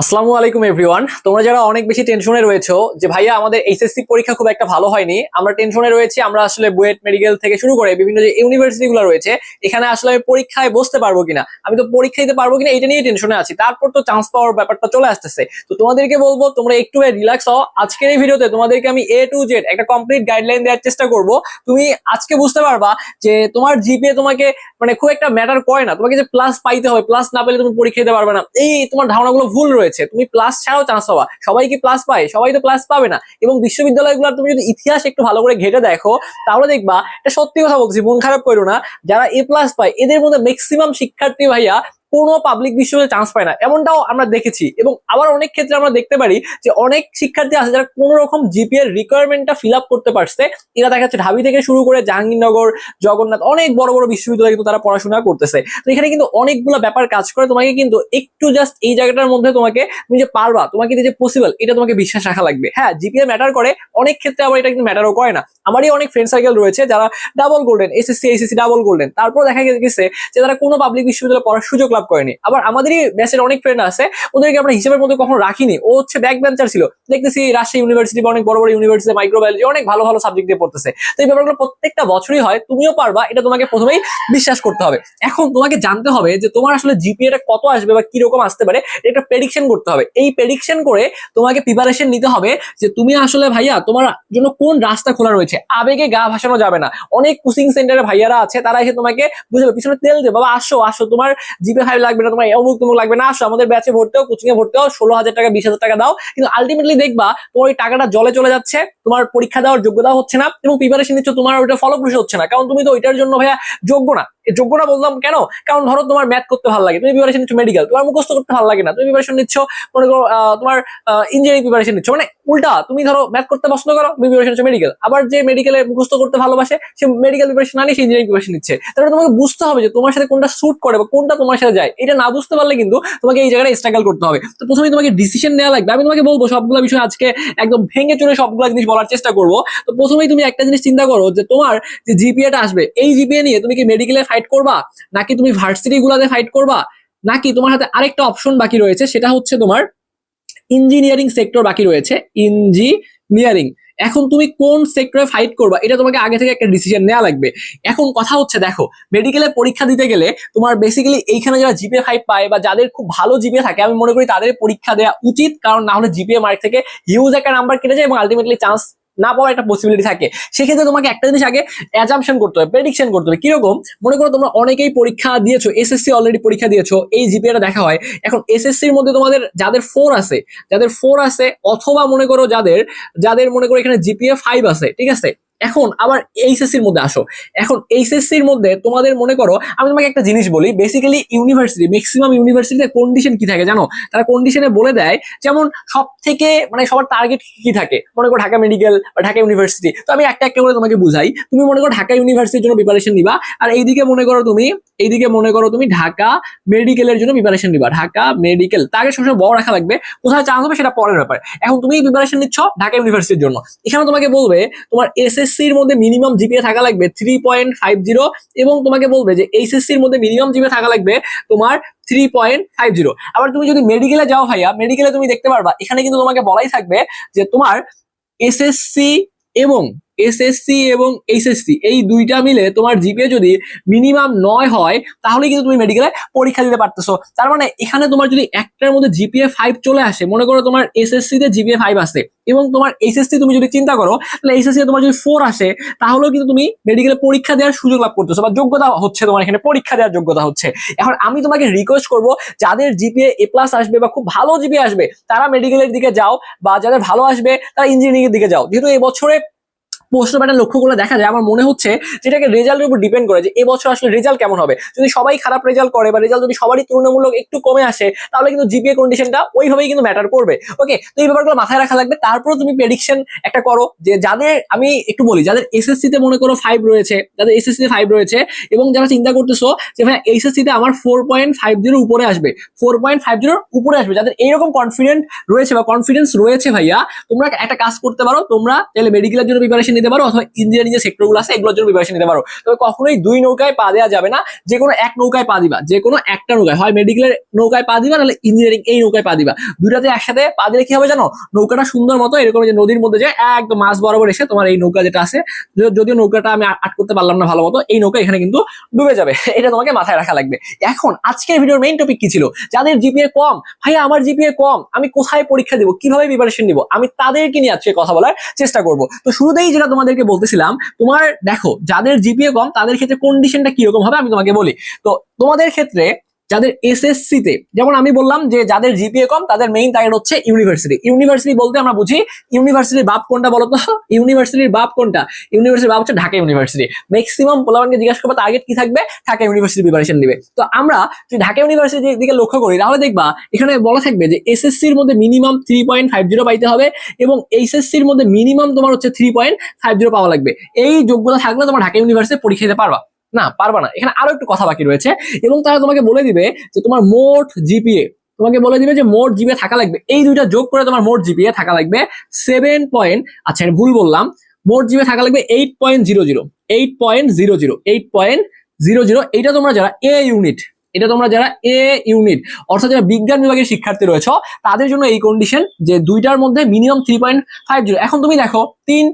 আসসালামু আলাইকুম এভরিওয়ান তোমরা যারা অনেক বেশি টেনশনে রয়েছো, যে ভাইয়া আমাদের এইচএসসি পরীক্ষা খুব একটা ভালো হয়নি, আমরা টেনশনে রয়েছি, আমরা আসলে বুয়েট মেডিকেল থেকে শুরু করে বিভিন্ন যে ইউনিভার্সিটি গুলো রয়েছে, এখানে আসলে আমি পরীক্ষায় বসতে পারব কিনা, আমি তো পরীক্ষা দিতে পারব কিনা এটা নিয়ে টেনশনে আছি। তারপর তো চান্স পাওয়ার ব্যাপারটা চলে আসতেছে। তো তোমাদেরকে বলব, তোমরা একটু রিল্যাক্স হও। আজকের এই ভিডিওতে তোমাদেরকে আমি এ টু জেড একটা কমপ্লিট গাইডলাইন দেওয়ার চেষ্টা করব। তুমি আজকে বুঝতে পারবা যে তোমার জিপিএ তোমাকে মানে খুব একটা ম্যাটার করে না। তোমাকে যে প্লাস পাইতে হবে প্লাস না পেলে তুমি পরীক্ষা দিতে পারবে না। এই তোমার ধারণাগুলো ভুল রয়েছে। তুমি প্লাস ছাড়াও চান্স পাবা। সবাই কি প্লাস পায়? সবাই তো প্লাস পাবে না। এবং বিশ্ববিদ্যালয়গুলোর তুমি যদি ইতিহাস একটু ভালো করে ঘেটে দেখো, তাহলে দেখবা এটা সত্যি কথা বলছি, মন খারাপ করো না, যারা এ প্লাস পায়, এদের মধ্যে ম্যাক্সিমাম শিক্ষার্থী ভাইয়া কোনো পাবলিক বিশ্ববিদ্যালয়ে চান্স পায় না। এমনটাও আমরা দেখেছি। এবং আবার অনেক ক্ষেত্রে আমরা দেখতে পারি যে অনেক শিক্ষার্থী আছে যারা কোনো রকম জিপিএর রিকোয়ারমেন্টটা ফিল আপ করতে পারছে। এরা দেখা যাচ্ছে ঢাবি থেকে শুরু করে জাহাঙ্গীরনগর, জগন্নাথ অনেক বড় বড় বিশ্ববিদ্যালয়ে কিন্তু তারা পড়াশোনা করতেছে। তো এখানে কিন্তু অনেকগুলো ব্যাপার কাজ করে। তোমাকে কিন্তু একটু জাস্ট এই জায়গাটার মধ্যে তোমাকে তুমি যে পারবা, তোমাকে যে পসিবল এটা তোমাকে বিশ্বাস রাখা লাগবে। হ্যাঁ জিপিএ ম্যাটার করে। অনেক ক্ষেত্রে আবার এটা কিন্তু ম্যাটারও করে না। আমারই অনেক ফ্রেন্ড সার্কেল রয়েছে যারা double golden SSC SSC double golden তারপর দেখা গেছে যে তারা কোনো পাবলিক বিশ্ববিদ্যালয়ে পড়ার সুযোগ করেনি। আবার আমাদেরই ব্যাচের অনেক ফ্রেন্ড আছে, ওদেরকে আমরা হিসেবের মধ্যে কখনো রাখিনি। ও হচ্ছে ব্যাক বেঞ্চার ছিল। দেখতেছি রাজশাহী ইউনিভার্সিটি বা অনেক বড় বড় ইউনিভার্সিটি মাইক্রোবায়োলজি অনেক ভালো ভালো সাবজেক্ট দিয়ে পড়তেছে। তো এই ব্যাপারগুলো প্রত্যেকটা বছরই হয়, তুমিও পারবা, এটা তোমাকে প্রথমেই বিশ্বাস করতে হবে। এখন তোমাকে জানতে হবে যে তোমার আসলে জিপিএটা কত আসবে বা কীরকম আসতে পারে, এটা প্রেডিকশন করতে হবে। এই প্রেডিকশন করে তোমাকে প্রিপারেশন নিতে হবে যে তুমি আসলে ভাইয়া তোমার জন্য কোন রাস্তা খোলা রয়েছে। আবেগে গা ভাসানো যাবে না। অনেক কোচিং সেন্টারে ভাইয়ারা আছে, তারা এসে তোমাকে বুঝবে, পিছনে তেল দেবে বাবা আসো আসো, তোমার জিপে ফাইভ লাগবে না, তোমার অমুক তমুক লাগবে না। আসো, আমাদের ব্যাচে ভর্তি হও কোচিং এ ভর্তি হও, ষোলো হাজার টাকা, বিশ হাজার টাকা দাও। কিন্তু আলটিমেটলি দেখবা, তোমার ওই টাকাটা জলে চলে যাচ্ছে, তোমার পরীক্ষা দেওয়ার যোগ্যতা হচ্ছে না, এবং প্রিপারেশন নিচ্ছ, তোমার ওইটা ফলপ্রসূ হচ্ছে না। কারণ তুমি তো ওইটার জন্য ভাইয়া যোগ্য না। যোগ্য না বললাম কেন? কারণ ধরো তোমার ম্যাথ করতে ভালো লাগে, তুমি প্রিপারেশন নিচ্ছ মেডিকেল তোমার মুখস্থ করতে ভালো লাগে না, তুমি প্রিপারেশন নিচ্ছ, মনে করো তোমার ইঞ্জিনিয়ারিং প্রিপারেশন নিচ্ছ মানে উল্টা, তুমি ধরো ম্যাথ করতে পছন্দ করো, তুমি প্রিপারেশন নিচ্ছ মেডিকেল আবার যে মেডিকেলে মুখস্থ করতে ভালোবাসে, সে মেডিকেল প্রিপারেশন না নিয়ে সে ইঞ্জিনিয়ারিং প্রিপারেশন নিচ্ছে। তারপরে তোমাকে বুঝতে হবে যে তোমার সাথে কোনটা স্যুট করে বা কোনটা তোমার সাথে যায়, এটা না বুঝতে পারলে কিন্তু তোমাকে এই জায়গাটা স্ট্রাগল করতে হবে। তো প্রথমে তোমাকে ডিসিশন নেওয়া লাগবে। আমি তোমাকে বলব সবগুলো বিষয় আজকে একদম ভেঙে চলে সবগুলো জিনিস বলার চেষ্টা করব। তো প্রথমেই তুমি একটা জিনিস চিন্তা করো যে তোমার যে জিপিএটা আসবে, এই জিপিএ নিয়ে তুমি কি মেডিকেলে ফাইট করবা? নাকি তুমি ভার্সিটি গুলাতে ফাইট করবা? নাকি তোমার হাতে আরেকটা অপশন বাকি রয়েছে, সেটা হচ্ছে তোমার ইঞ্জিনিয়ারিং সেক্টর বাকি রয়েছে ইঞ্জিনিয়ারিং এখন তুমি কোন সেক্টরে ফাইট করবা, এটা তোমাকে আগে থেকে একটা ডিসিশন নেওয়া লাগবে। এখন কথা হচ্ছে, দেখো মেডিকেলে পরীক্ষা দিতে গেলে তোমার বেসিক্যালি এইখানে যারা জিপিএ ফাইভ পায় বা যাদের খুব ভালো জিপিএ থাকে, আমি মনে করি তাদের পরীক্ষা দেওয়া উচিত, কারণ না হলে জিপিএ মার্ক থেকে হিউজ একটা নাম্বার কেটে যায় এবং আলটিমেটলি চান্স না পাওয়ার একটা পসিবিলিটি থাকে। সেক্ষেত্রে তোমাকে একটা জিনিস আগে অ্যাজামশন করতে হবে প্রেডিকশন করতে হবে। কীরকম? মনে করো তোমরা অনেকেই পরীক্ষা দিয়েছ এসএসসি অলরেডি পরীক্ষা দিয়েছ, এই জিপিএটা দেখা হয়। এখন এসএসসির মধ্যে তোমাদের যাদের ফোর আছে, যাদের ফোর আছে অথবা মনে করো যাদের যাদের মনে করো এখানে জিপিএ ফাইভ আছে, ঠিক আছে? এখন আবার এইচএসসির মধ্যে আসো। এখন এইচএসসির মধ্যে তোমাদের মনে করো, আমি তোমাকে একটা জিনিস বলি বেসিক্যালি ইউনিভার্সিটি ম্যাক্সিমাম ইউনিভার্সিটিতে কন্ডিশন কি থাকে জানো? তারা কন্ডিশনে বলে দেয় যেমন সব থেকে মানে সবার টার্গেট কি থাকে? মনে করো ঢাকা মেডিকেল বা ঢাকা ইউনিভার্সিটি তো আমি একটা একটা করে তোমাকে বুঝাই। তুমি মনে করো ঢাকা ইউনিভার্সিটির জন্য প্রিপারেশন নিবা। আর এইদিকে মনে করো তুমি এইদিকে মনে করো তুমি ঢাকা মেডিকেলের জন্য প্রিপারেশন নিবা। ঢাকা মেডিকেল তাকে সবসময় বড় রাখা লাগবে, কোথায় চান্স হবে সেটা পরের ব্যাপার। এখন তুমি প্রিপারেশন নিচ্ছ ঢাকা ইউনিভার্সিটির জন্য। এখানে তোমাকে বলবে, তোমার এসএসসির মধ্যে মিনিমাম জিপিএ থাকা লাগবে থ্রি পয়েন্ট ফাইভ জিরো এবং তোমাকে বলবে যে এইচএসসির মধ্যে মিনিমাম জিপিএ থাকা লাগবে তোমার থ্রি পয়েন্ট ফাইভ জিরো আবার তুমি যদি মেডিকেলে যাও ভাইয়া মেডিকেলে তুমি দেখতে পারবা, এখানে কিন্তু তোমাকে বলাই থাকবে যে তোমার এসএসসি এবং এসএসসি এবং এইচএসসি এই দুইটা মিলে তোমার জিপিএ যদি মিনিমাম নয় হয় তাহলে কিন্তু তুমি মেডিকেলে পরীক্ষা দিতে পারতেছো। তার মানে এখানে তোমার যদি একটার মধ্যে জিপিএ ফাইভ চলে আসে, মনে করো তোমার এসএসসি তে জিপিএ ফাইভ আসে এবং তোমার এইচএসসি তুমি যদি চিন্তা করো, তাহলে এইচএসসি তোমার যদি ফোর আসে, তাহলেও কিন্তু তুমি মেডিকেলে পরীক্ষা দেওয়ার সুযোগ লাভ করতেছো বা যোগ্যতা হচ্ছে তোমার এখানে পরীক্ষা দেওয়ার যোগ্যতা হচ্ছে। এখন আমি তোমাকে রিকোয়েস্ট করব, যাদের জিপিএ এ প্লাস আসবে বা খুব ভালো জিপিএ আসবে, তারা মেডিকেলের দিকে যাও বা যাদের ভালো আসবে, তারা ইঞ্জিনিয়ারিং এর দিকে যাও। যেহেতু এই বছরে প্রশ্ন প্যাটার্ন লক্ষ্য করলে দেখা যায়, আমার মনে হচ্ছে যেটাকে রেজাল্টের উপর ডিপেন্ড করে যে এবছর আসলে রেজাল্ট কেমন হবে। যদি সবাই খারাপ রেজাল্ট করে বা রেজাল্ট যদি সবারই তুলনামূলক একটু কমে আসে, তাহলে কিন্তু জিপিএ কন্ডিশনটা ওইভাবেই কিন্তু ম্যাটার করবে। ওকে তো এই ব্যাপারগুলো মাথায় রাখা লাগবে। তারপরে তুমি প্রেডিকশন একটা করো যে যাদের, আমি একটু বলি, যাদের এসএসসি তে মনে করো ফাইভ রয়েছে, যাদের এসএসসি তে ফাইভ রয়েছে, এবং যারা চিন্তা করতেছো যে ভাই এইচএসসি তে আমার ফোর পয়েন্ট ফাইভ জিরো উপরে আসবে ফোর পয়েন্ট ফাইভ জিরোর উপরে আসবে, যাদের এইরকম কনফিডেন্ট রয়েছে বা কনফিডেন্স রয়েছে ভাইয়া, তোমরা একটা কাজ করতে পারো, তোমরা তাহলে মেডিকেলের জন্য প্রিপারেশন নিতে পারো অথবা ইঞ্জিনিয়ারিং যে সেক্টরগুলো আছে, এগুলোর জন্য প্রিপারেশন নিতে পারো। তবে কখনোই দুই নৌকায় পা দেওয়া যাবে না যে কোনো এক নৌকায় পা দিবা যে কোনো একটা নৌকায়। হয় মেডিকেলের নৌকায় পা দিবা, নাহলে ইঞ্জিনিয়ারিং এই নৌকায় পা দিবা। দুইটাতে একসাথে পা দিলে কি হবে জানো? নৌকাটা সুন্দর মতো এরকম যে নদীর মধ্যে যায় একদম মাছ বরাবর এসে তোমার এই নৌকা যেটা আছে, যদিও নৌকাটা আমি আট করতে পারলাম না ভালো মতো, এই নৌকা এখানে কিন্তু ডুবে যাবে। এটা তোমাকে মাথায় রাখা লাগবে। এখন আজকের ভিডিওর মেইন টপিক কি ছিল? যাদের জিপিএ কম ভাই আমার জিপিএ কম, আমি কোথায় পরীক্ষা দিব? কীভাবে প্রিপারেশন নিব? আমি তাদেরকে নিয়ে আজকে কথা বলার চেষ্টা করব। তো শুরুতেই যেটা তোমাদেরকে বলতেছিলাম, তোমার দেখো, যাদের জিপিএ কম, তাদের ক্ষেত্রে কন্ডিশনটা কীরকম হবে আমি তোমাকে বলি। তো তোমাদের ক্ষেত্রে যাদের এসএসসি তে, যেমন আমি বললাম যে যাদের জিপিএ কম, তাদের মেইন টার্গেট হচ্ছে ইউনিভার্সিটি ইউনিভার্সিটি বলতে আমরা বুঝি ইউনিভার্সিটির বাপ কোনটা বলতো? ইউনিভার্সিটির বাপ কোনটা? ইউনিভার্সিটির বাপ হচ্ছে ঢাকা ইউনিভার্সিটি ম্যাক্সিমাম পোলাবানকে জিজ্ঞাসা করব টার্গেট কি থাকবে? ঢাকা ইউনিভার্সিটি প্রিপারেশন দিবে। তো আমরা যদি ঢাকা ইউনিভার্সিটির দিকে লক্ষ্য করি, তাহলে দেখবা এখানে বলা থাকবে যে এসএসসি এর মধ্যে minimum three point five zero পাইতে হবে এবং এইচএসসি এর মধ্যে মিনিমাম তোমার হচ্ছে থ্রি পয়েন্ট ফাইভ জিরো পাওয়া লাগবে। এই যোগ্যতা থাকলে তোমার ঢাকা ইউনিভার্সিটি পরীক্ষা দিতে পারবা। না, পারবা না। এখানে আরও একটু কথা বাকি রয়েছে এবং তারা তোমাকে বলে দিবে যে তোমার মোট জিপিএ তোমাকে বলে দিবে যে মোট জিপিএ থাকা লাগবে। এই দুইটা যোগ করে তোমার মোট জিপিএ থাকা লাগবে সেভেন পয়েন্ট আচ্ছা এটা ভুল বললাম। মোট জিপিএ থাকা লাগবে eight point zero zero eight point zero zero eight point zero zero এইটা তোমরা যারা এ ইউনিট এটা তোমরা যারা এ ইউনিট অর্থাৎ যারা বিজ্ঞান বিভাগের শিক্ষার্থী রয়েছে, তাদের জন্য এই কন্ডিশন যে দুইটার মধ্যে minimum three point five zero এখন তুমি দেখো তিন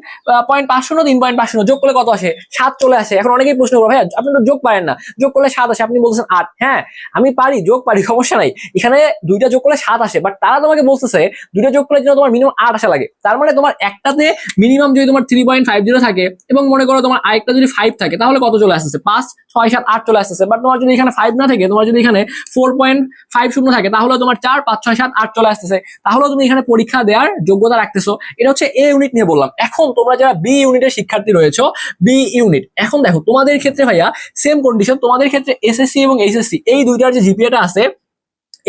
পয়েন্ট পাঁচ শূন্য তিন পয়েন্ট পাঁচ শূন্য যোগ করলে কত আসে? সাত চলে আসে। এখন অনেকেই প্রশ্ন করো, ভাইয়া, আপনি তো যোগ পারেন না। যোগ করলে সাত আসে, আপনি বলছেন আট। হ্যাঁ আমি পারি, যোগ পারি, সমস্যা নাই। এখানে দুইটা যোগ করলে সাত আসে বাট তারা তোমাকে বলতেছে, দুইটা যোগ করলে যেন তোমার মিনিমাম আট আসা লাগে। তার মানে তোমার একটাতে মিনিমাম যদি তোমার থ্রি পয়েন্ট ফাইভ জিরো থাকে, এবং মনে করো তোমার আরেকটা যদি ফাইভ থাকে, তাহলে কত চলে আসতেছে? পাঁচ, ছয়, সাত, আট চলে আসতেছে। বাট তোমার যদি এখানে ফাইভ না থাকে, তোমার যদি এখানে ফোর পয়েন্ট ফাইভ শূন্য থাকে, তাহলে তোমার চার, পাঁচ, ছয়, সাত, আট চলে আসতেছে। তাহলে তুমি এখানে পরীক্ষা দেওয়ার যোগ্যতা রাখতেছো। এটা হচ্ছে এ ইউনিট নিয়ে বললাম। এখন তোমরা যারা বি ইউনিটের শিক্ষার্থী রয়েছে বি ইউনিট এখন দেখো তোমাদের ক্ষেত্রে ভাইয়া সেম কন্ডিশন তোমাদের ক্ষেত্রে এসএসসি এবং এইচএসসি এই দুইটার যে জিপিএটা আছে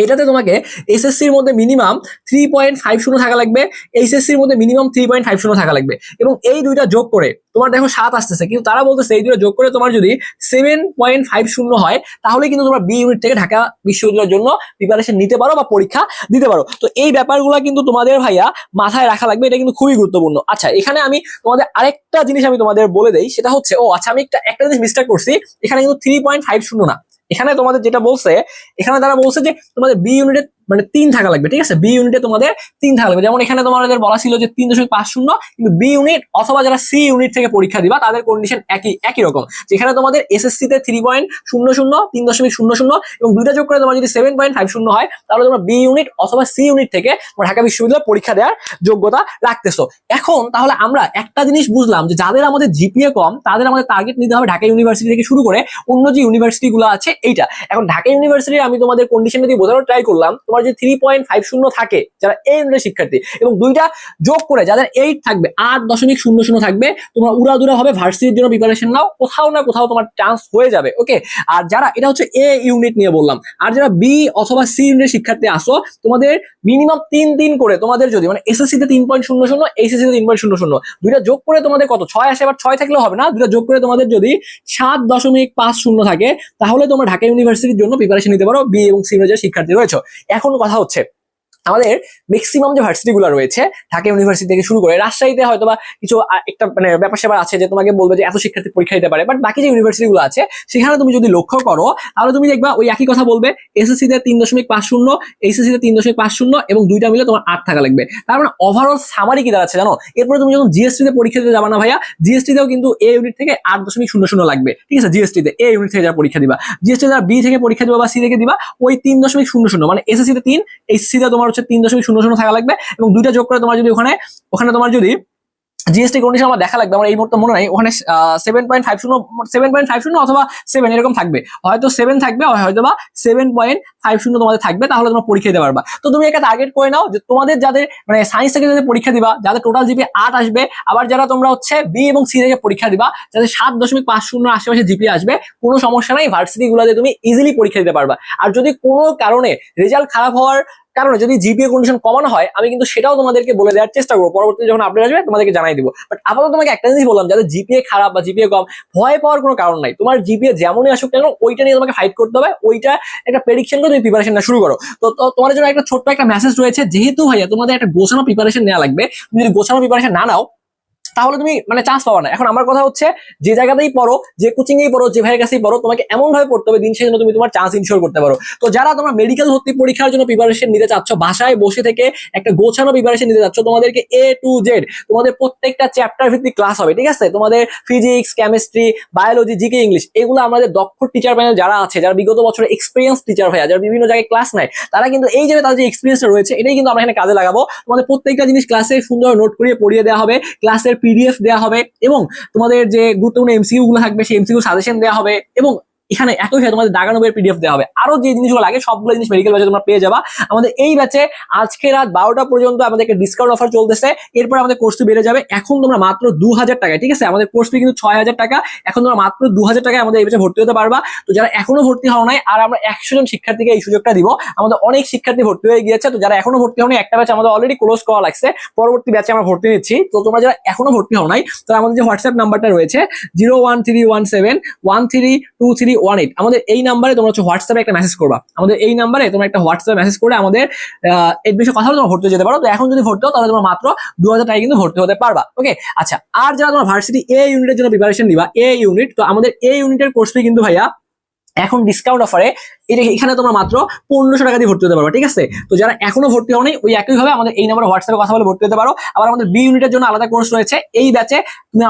এটাতে তোমাকে এসএসসি এর মধ্যে মিনিমাম থ্রি পয়েন্ট ফাইভ শূন্য থাকা লাগবে এইচএসসি এর মধ্যে মিনিমাম থ্রি পয়েন্ট ফাইভ শূন্য থাকা লাগবে এবং এই দুইটা যোগ করে তোমার দেখো সাত আসতেছে, কিন্তু তারা বলতেছে এই দুটো যোগ করে তোমার যদি সেভেন পয়েন্ট ফাইভ শূন্য হয়, তাহলে কিন্তু তোমরা বি ইউনিট থেকে ঢাকা বিশ্ববিদ্যালয়ের জন্য প্রিপারেশন নিতে পারো বা পরীক্ষা দিতে পারো। তো এই ব্যাপারগুলো কিন্তু তোমাদের ভাইয়া মাথায় রাখা লাগবে, এটা কিন্তু খুবই গুরুত্বপূর্ণ। আচ্ছা এখানে আমি তোমাদের আরেকটা জিনিস আমি তোমাদের বলে দেই, সেটা হচ্ছে, ও আচ্ছা আমি একটা একটা জিনিস মিস্টেক করছি, এখানে কিন্তু থ্রি পয়েন্ট ফাইভ শূন্য না। এখানে তোমাদের যেটা বলছে এখানে তারা বলছে যে তোমাদের বি ইউনিটের মানে তিন থাকা লাগবে, ঠিক আছে? বি ইউনিটে তোমাদের তিন থাকা লাগবে। যেমন এখানে তোমাদের বলা ছিল যে তিন দশমিক পাঁচ শূন্য, কিন্তু বি ইউনিট অথবা যারা সি ইউনিট থেকে পরীক্ষা দিবা, তাদের কন্ডিশন একই একই রকম। যেখানে তোমাদের এসএসসি তে থ্রি পয়েন্ট শূন্য শূন্য, তিন দশমিক শূন্য শূন্য এবং দুইটা যোগ করে তোমার যদি সেভেন পয়েন্ট ফাইভ শূন্য হয়, তাহলে তোমরা বি ইউনিট অথবা সি ইউনিট থেকে ঢাকা বিশ্ববিদ্যালয়ে পরীক্ষা দেওয়ার যোগ্যতা রাখতেছো। এখন তাহলে আমরা একটা জিনিস বুঝলাম যে যাদের আমাদের জিপিএ কম, তাদের আমাদের টার্গেট নিতে হবে ঢাকা ইউনিভার্সিটি থেকে শুরু করে অন্য যে ইউনিভার্সিটি গুলো আছে, এইটা। এখন ঢাকা ইউনিভার্সিটি আমি তোমাদের কন্ডিশন দিয়ে বোঝানোর ট্রাই করলাম। তোমার যে থ্রি পয়েন্ট ফাইভ শূন্য থাকে যারা এই ইউনিটের শিক্ষার্থী। এবং দুইটা যোগ করে যাদের এইট থাকবে, আট দশমিক শূন্য শূন্য থাকবে, তোমরা উড়াদুরা হবে ভার্সিটির জন্য প্রিপারেশন নাও, কোথাও না কোথাও তোমার চান্স হয়ে যাবে ওকে আর যারা, এটা হচ্ছে এ ইউনিট নিয়ে বললাম, আর যারা বি অথবা সি ইউনিটের শিক্ষার্থী আসো, তোমাদের মিনিমাম তিন তিন করে তোমাদের যদি মানে এসএসসি তে তিন পয়েন্ট শূন্য শূন্য এইচএসসি তে তিন পয়েন্ট শূন্য শূন্য, দুইটা যোগ করে তোমাদের কত? ছয় আসে আবার ছয় থাকলেও হবে না, দুইটা যোগ করে তোমাদের যদি সাত দশমিক পাঁচ শূন্য থাকে, তাহলে তোমরা ঢাকা ইউনিভার্সিটির জন্য প্রিপারেশন নিতে পারো বি এবং সি ইউনিটের শিক্ষার্থী রয়েছে। এখন কথা হচ্ছে। আমাদের ম্যাক্সিমাম যে ভার্সিটি গুলো রয়েছে ঢাকা ইউনিভার্সিটি থেকে শুরু করে রাজশাহীতে হয়তো বা কিছু একটা মানে ব্যাপার স্যাপার আছে যে তোমাকে বলবে যে এত শিক্ষার্থী পরীক্ষা দিতে পারে বাট বাকি যে ইউনিভার্সিটি গুলো আছে সেখানে তুমি যদি লক্ষ্য করো, তাহলে তুমি দেখবা ওই একই কথা বলবে এসএসসি তে তিন দশমিক পাঁচ শূন্য এইচএসসি তে তিন দশমিক পাঁচ শূন্য এবং দুইটা মিলে তোমার আট থাকা লাগবে। তার মানে ওভারঅল সামারি কি দাঁড়াচ্ছে জানো? এরপরে তুমি যখন জিএসটি তে পরীক্ষা দিতে যাবা না ভাইয়া জিএসটি তেও কিন্তু এ ইউনিট থেকে আট দশমিক শূন্য শূন্য লাগবে। ঠিক আছে? জিএসটি তে এ ইউনিট থেকে যারা পরীক্ষা দিবা। জিএসটি যারা বি থেকে পরীক্ষা দিবা বা সি থেকে দিবা, ওই তিন দশমিক শূন্য শূন্য মানে এসএসসি তে তিন এইচসি তে তোমার হচ্ছে তিন দশমিক শূন্য শূন্য থাকা লাগবে এবং দুইটা যোগ করে তোমার যদি ওখানে ওখানে তোমার যদি জিএসটি কন্ডিশন আমার দেখা লাগবে, আমার এই মুহূর্তে মনে নাই, ওখানে সেভেন পয়েন্ট ফাইভ শূন্য সেভেন পয়েন্ট ফাইভ শূন্য অথবা সেভেন এরকম থাকবে। হয়তো সেভেন থাকবে হয়তো বা সেভেন পয়েন্ট ফাইভ শূন্য তোমাদের থাকবে, তাহলে তোমরা পরীক্ষা দিতে পারবা। তো তুমি একটা টার্গেট করে নাও যে তোমাদের যাদের মানে সায়েন্স থেকে যাদের পরীক্ষা দিবা, যাদের টোটাল জিপি আট আসবে, আবার যারা তোমরা হচ্ছে বি এবং সি থেকে পরীক্ষা দিবা, যাদের সাত দশমিক পাঁচ শূন্য আশেপাশে জিপি আসবে, কোনো সমস্যা নাই ভার্সিটি গুলাতে তুমি ইজিলি পরীক্ষা দিতে পারবা। আর যদি কোনো কারণে রেজাল্ট খারাপ হওয়ার কারণে যদি জিপিএ কন্ডিশন কমানো হয়, আমি কিন্তু সেটাও তোমাদেরকে বলে দেওয়ার চেষ্টা করব। পরবর্তী যখন আপডেট আসবে, তোমাদেরকে জানাই দিব। বাট আপাতত তোমাকে একটা জিনিস বললাম যাদের জিপিএ খারাপ বা জিপিএ কম, ভয় পাওয়ার কোনো কারণ নাই। তোমার জিপিএ যেমনই আসুক কেন, ওইটা নিয়ে তোমাকে ফাইট করতে হবে, ওইটা একটা প্রেডিকশন করে তুমি প্রিপারেশন না শুরু করো। তো তোমার জন্য একটা ছোট্ট একটা মেসেজ রয়েছে, যেহেতু ভাইয়া তোমাদের একটা গোছানো প্রিপারেশন নেওয়া লাগবে, তুমি যদি গোছানো প্রিপারেশন না নাও তাহলে তুমি মানে চান্স পাবা না। এখন আমার কথা হচ্ছে, যে জায়গাতেই পড়ো, যে কোচিং এই পড়ো, যে ভাইয়ের কাছেই পড়ো, তোমাকে এমন ভাবে পড়তে হবে, দিন শেষে যেন তুমি তোমার চান্স ইনশিওর করতে পারো। তো যারা তোমরা মেডিকেল ভর্তি পরীক্ষার জন্য প্রিপারেশন নিতে চাচ্ছ, বাসায় বসে থেকে একটা গোছানো প্রিপারেশন নিতে চাচ্ছ, তোমাদেরকে এ টু জেড তোমাদের প্রত্যেকটা চ্যাপ্টার ভিত্তিক ক্লাস হবে, ঠিক আছে? তোমাদের physics chemistry biology GK English এগুলো আমাদের দক্ষ টিচার প্যানেল যারা আছে, যারা বিগত বছরে এক্সপিরিয়েন্স টিচার ভাইয়া, যারা বিভিন্ন জায়গায় ক্লাস নেয়, তারা কিন্তু এই যে তাদের যে এক্সপিরিয়েন্সটা রয়েছে, এটাই কিন্তু আমরা এখানে কাজে লাগাবো। তোমাদের প্রত্যেকটা জিনিস ক্লাসে সুন্দর নোট করিয়ে পড়িয়ে দেওয়া হবে ক্লাসের পিডিএফ দেওয়া হবে এবং তোমাদের যে গুরুত্বপূর্ণ এমসিকিউ গুলো থাকবে সেই এমসিকিউ সাজেশন দেওয়া হবে এবং এখানে একই সাথে তোমাদের দাগানো বইয়ের পিডিএফ দেওয়া হবে। আরও যে জিনিসগুলো লাগে, সবগুলো জিনিস মেডিকেল ব্যাচে তোমরা পেয়ে যাবা। আমাদের এই ব্যাচে আজকে রাত বারোটা পর্যন্ত আমাদের ডিসকাউন্ট অফার চলতেছে। এরপর আমাদের কোর্স বেড়ে যাবে। এখন তোমরা মাত্র দু হাজার টাকায়, ঠিক আছে? আমাদের কোর্স কিন্তু ছয় হাজার টাকা। এখন তোমরা মাত্র দু হাজার টাকায় আমাদের এই ব্যাচে ভর্তি হতে পারবা। তো যারা এখনও ভর্তি হও নাই, আর আমরা একশো জন শিক্ষার্থীকে এই সুযোগটা দিব। আমাদের অনেক শিক্ষার্থী ভর্তি হয়ে গিয়েছে। তো যারা এখনও ভর্তি হওনি, একটা ব্যাচ আমাদের অলরেডি ক্লোজ করা লাগছে। পরবর্তী ব্যাচে আমরা ভর্তি নিচ্ছি। তো তোমরা যারা এখনও ভর্তি হও নাই, তারা আমাদের যে হোয়াটসঅ্যাপ নাম্বারটা রয়েছে zero one three one seven one three two three one eight আমাদের এই নাম্বারে তোমরা হচ্ছে হোয়াটসঅ্যাপে একটা মেসেজ করবা। আমাদের এই নাম্বারে তোমরা একটা হোয়াটসঅ্যাপে মেসেজ করে আমাদের এর বিষয়ে কথা তোমরা ভর্তি যেতে পারো। তো এখন যদি ভর্তি হও, তাহলে তোমরা মাত্র দু হাজার টাকা কিন্তু ভর্তি হতে পারবা। ওকে আচ্ছা আর যারা তোমার ভার্সিটি এ ইউনিটের জন্য প্রিপারেশন নিবা এ ইউনিট তো আমাদের এ ইউনিটের কোর্স কিন্তু ভাইয়া এখন ডিসকাউন্ট অফারে এখানে তোমরা মাত্র পনেরোশো টাকা দিয়ে ভর্তি হতে পারো ঠিক আছে? তো যারা এখনও ভর্তি হওনি, ওই একইভাবে আমাদের এই নাম্বার হোয়াটসঅ্যাপে কথা বলে ভর্তি হতে পারো। আবার আমাদের বি ইউনিটের জন্য আলাদা কোর্স রয়েছে। এই ব্যাচে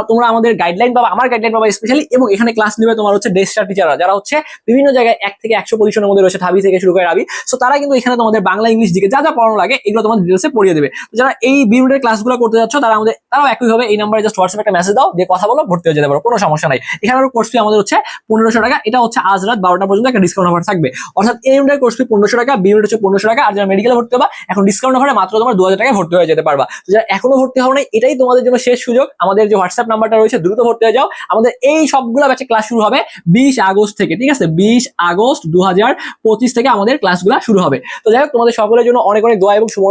তোমরা আমাদের গাইডলাইন পাবা, আমার গাইডলাইন পাবা স্পেশালি এবং এখানে ক্লাস নেবে তোমার হচ্ছে ডেস্টার টিচাররা যারা হচ্ছে বিভিন্ন জায়গায় এক থেকে একশো পজিশনের মধ্যে রয়েছে, ঢাবি থেকে শুরু করে রাবি সো তারা কিন্তু এখানে তোমাদের বাংলা, ইংলিশ দিকে যা যা পড়ানো লাগে, এগুলো তোমাদের ডিটেলসে পড়িয়ে দেবে। তো যারা এই বি ইউনিটের ক্লাসগুলো করতে যাচ্ছ, তারা আমাদের, তারাও একইভাবে এই নাম্বারে জাস্ট হোয়াটসঅ্যাপে একটা মেসেজ দাও যে কথা বলো, ভর্তি হয়ে যেতে পারো, কোনো সমস্যা নাই। এখানে কোর্স ফি আমাদের হচ্ছে পনেরোশো টাকা, এটা হচ্ছে আজ রাত বারোটা পর্যন্ত একটা ডিসকাউন্ট অফার থাকবে। অর্থাৎ এই ইউনিটের কোর্স ফি পনেরোশো টাকা বি ইউনিট হচ্ছে পনেরোশো টাকা, আর যারা মেডিকেলে ভর্তি হবা, এখন ডিসকাউন্ট অফারে মাত্র তোমার দু হাজার টাকায় ভর্তি হয়ে যেতে পারবা। তো যারা এখনও ভর্তি হও নাই, এটাই তোমাদের জন্য শেষ সুযোগ। আমাদের যে হোয়াটসঅ্যাপ নাম্বারটা রয়েছে, দ্রুত ভর্তি হয়ে যাও। আমাদের এই সবগুলো ব্যাচে ক্লাস শুরু হবে বিশ আগস্ট থেকে, ঠিক আছে? বিশ আগস্ট দু হাজার পঁচিশ থেকে আমাদের ক্লাসগুলো শুরু হবে। তো যাই হোক, তোমাদের সকলের জন্য অনেক অনেক দোয়া এবং শুভ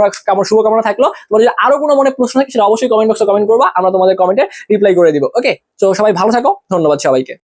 শুভকামনা থাকল। তোমাদের যদি আরও কোনো মনে প্রশ্ন থাকে, সেটা অবশ্যই কমেন্ট বক্সে কমেন্ট করবা। আমরা তোমাদের কমেন্টে রিপ্লাই করে দিব। ওকে তো সবাই ভালো থাকো। ধন্যবাদ সবাইকে।